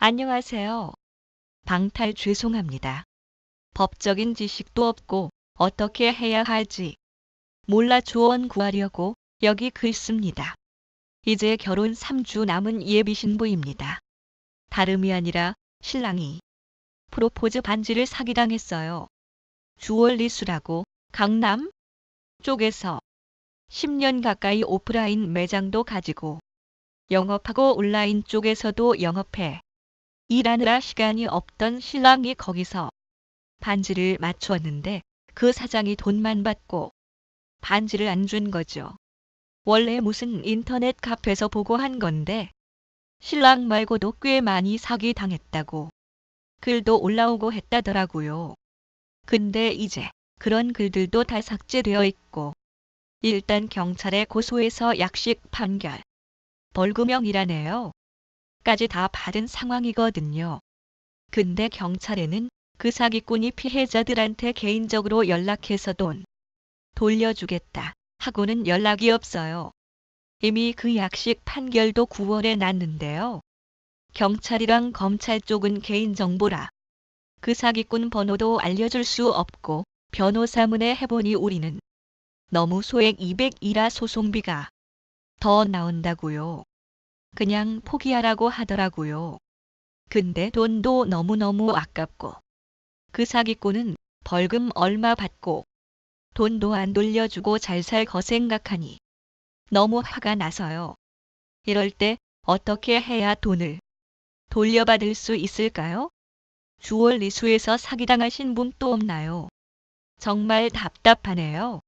안녕하세요. 방탈 죄송합니다. 법적인 지식도 없고 어떻게 해야 할지 몰라 조언 구하려고 여기 글 씁니다. 이제 결혼 3주 남은 예비 신부입니다. 다름이 아니라 신랑이 프로포즈 반지를 사기당했어요. 주얼리수라고 강남 쪽에서 10년 가까이 오프라인 매장도 가지고 영업하고 온라인 쪽에서도 영업해 일하느라 시간이 없던 신랑이 거기서 반지를 맞추었는데 그 사장이 돈만 받고 반지를 안 준 거죠. 원래 무슨 인터넷 카페에서 보고 한 건데 신랑 말고도 꽤 많이 사기 당했다고 글도 올라오고 했다더라고요. 근데 이제 그런 글들도 다 삭제되어 있고 일단 경찰에 고소해서 약식 판결 벌금형이라네요. 까지 다 받은 상황이거든요. 근데 경찰에는 그 사기꾼이 피해자들한테 개인적으로 연락해서 돈 돌려주겠다 하고는 연락이 없어요. 이미 그 약식 판결도 9월에 났는데요. 경찰이랑 검찰 쪽은 개인정보라 그 사기꾼 번호도 알려줄 수 없고 변호사문에 해보니 우리는 너무 소액 200이라 소송비가 더 나온다고요. 그냥 포기하라고 하더라고요. 근데 돈도 너무너무 아깝고 그 사기꾼은 벌금 얼마 받고 돈도 안 돌려주고 잘 살 거 생각하니 너무 화가 나서요. 이럴 때 어떻게 해야 돈을 돌려받을 수 있을까요? 주얼리수에서 사기당하신 분 또 없나요? 정말 답답하네요.